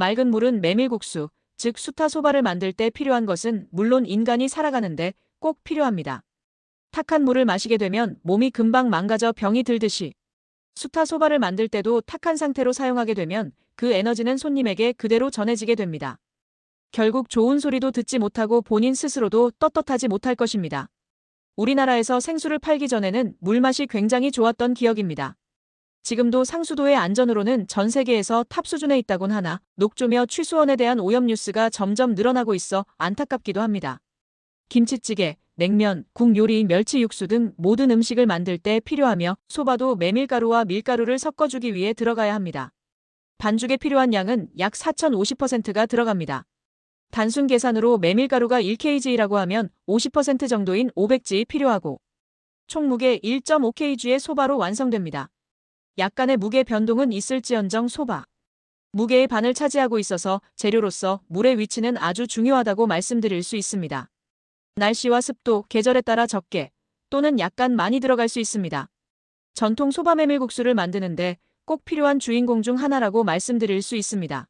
맑은 물은 메밀국수, 즉 수타 소바를 만들 때 필요한 것은 물론 인간이 살아가는데 꼭 필요합니다. 탁한 물을 마시게 되면 몸이 금방 망가져 병이 들듯이 수타 소바를 만들 때도 탁한 상태로 사용하게 되면 그 에너지는 손님에게 그대로 전해지게 됩니다. 결국 좋은 소리도 듣지 못하고 본인 스스로도 떳떳하지 못할 것입니다. 우리나라에서 생수를 팔기 전에는 물맛이 굉장히 좋았던 기억입니다. 지금도 상수도의 안전으로는 전 세계에서 탑 수준에 있다곤 하나 녹조며 취수원에 대한 오염 뉴스가 점점 늘어나고 있어 안타깝기도 합니다. 김치찌개, 냉면, 국 요리, 멸치 육수 등 모든 음식을 만들 때 필요하며 소바도 메밀가루와 밀가루를 섞어주기 위해 들어가야 합니다. 반죽에 필요한 양은 약 4,050%가 들어갑니다. 단순 계산으로 메밀가루가 1kg라고 하면 50% 정도인 500g 필요하고 총 무게 1.5kg의 소바로 완성됩니다. 약간의 무게 변동은 있을지언정 소바. 무게의 반을 차지하고 있어서 재료로서 물의 위치는 아주 중요하다고 말씀드릴 수 있습니다. 날씨와 습도, 계절에 따라 적게 또는 약간 많이 들어갈 수 있습니다. 전통 소바 메밀국수를 만드는데 꼭 필요한 주인공 중 하나라고 말씀드릴 수 있습니다.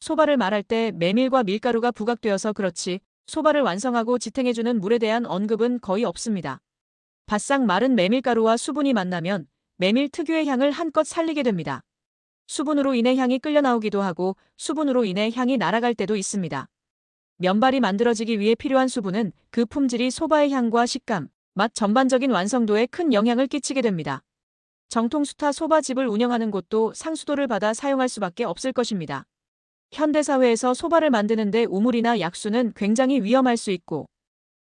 소바를 말할 때 메밀과 밀가루가 부각되어서 그렇지 소바를 완성하고 지탱해주는 물에 대한 언급은 거의 없습니다. 바싹 마른 메밀가루와 수분이 만나면 메밀 특유의 향을 한껏 살리게 됩니다. 수분으로 인해 향이 끌려 나오기도 하고 수분으로 인해 향이 날아갈 때도 있습니다. 면발이 만들어지기 위해 필요한 수분은 그 품질이 소바의 향과 식감, 맛 전반적인 완성도에 큰 영향을 끼치게 됩니다. 정통 수타 소바집을 운영하는 곳도 상수도를 받아 사용할 수밖에 없을 것입니다. 현대사회에서 소바를 만드는데 우물이나 약수는 굉장히 위험할 수 있고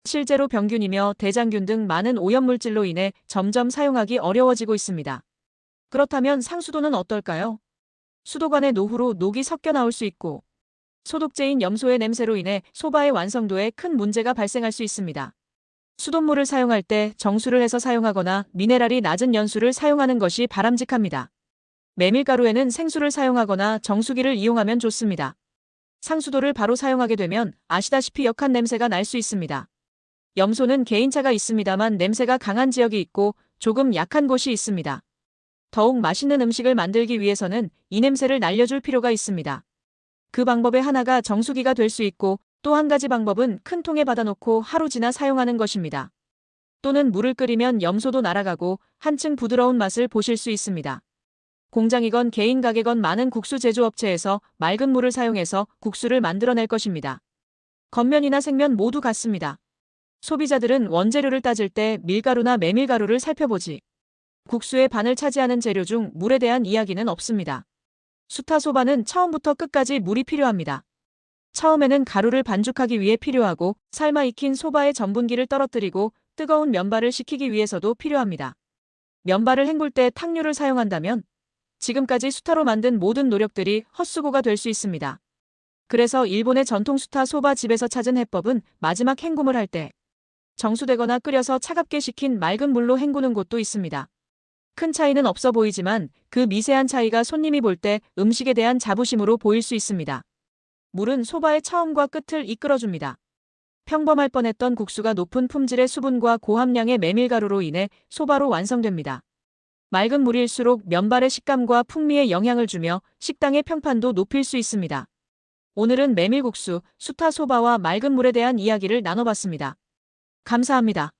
실제로 병균이며 대장균 등 많은 오염물질로 인해 점점 사용하기 어려워지고 있습니다. 그렇다면 상수도는 어떨까요? 수도관의 노후로 녹이 섞여 나올 수 있고 소독제인 염소의 냄새로 인해 소바의 완성도에 큰 문제가 발생할 수 있습니다. 수돗물을 사용할 때 정수를 해서 사용하거나 미네랄이 낮은 연수를 사용하는 것이 바람직합니다. 메밀가루에는 생수를 사용하거나 정수기를 이용하면 좋습니다. 상수도를 바로 사용하게 되면 아시다시피 역한 냄새가 날 수 있습니다. 염소는 개인차가 있습니다만 냄새가 강한 지역이 있고 조금 약한 곳이 있습니다. 더욱 맛있는 음식을 만들기 위해서는 이 냄새를 날려줄 필요가 있습니다. 그 방법의 하나가 정수기가 될 수 있고 또 한 가지 방법은 큰 통에 받아놓고 하루 지나 사용하는 것입니다. 또는 물을 끓이면 염소도 날아가고 한층 부드러운 맛을 보실 수 있습니다. 공장이건 개인 가게건 많은 국수 제조업체에서 맑은 물을 사용해서 국수를 만들어낼 것입니다. 겉면이나 생면 모두 같습니다. 소비자들은 원재료를 따질 때 밀가루나 메밀가루를 살펴보지. 국수의 반을 차지하는 재료 중 물에 대한 이야기는 없습니다. 수타소바는 처음부터 끝까지 물이 필요합니다. 처음에는 가루를 반죽하기 위해 필요하고 삶아 익힌 소바의 전분기를 떨어뜨리고 뜨거운 면발을 식히기 위해서도 필요합니다. 면발을 헹굴 때 탕류를 사용한다면 지금까지 수타로 만든 모든 노력들이 헛수고가 될 수 있습니다. 그래서 일본의 전통 수타 소바 집에서 찾은 해법은 마지막 헹굼을 할 때 정수되거나 끓여서 차갑게 식힌 맑은 물로 헹구는 곳도 있습니다. 큰 차이는 없어 보이지만 그 미세한 차이가 손님이 볼 때 음식에 대한 자부심으로 보일 수 있습니다. 물은 소바의 처음과 끝을 이끌어줍니다. 평범할 뻔했던 국수가 높은 품질의 수분과 고함량의 메밀가루로 인해 소바로 완성됩니다. 맑은 물일수록 면발의 식감과 풍미에 영향을 주며 식당의 평판도 높일 수 있습니다. 오늘은 메밀국수, 수타 소바와 맑은 물에 대한 이야기를 나눠봤습니다. 감사합니다.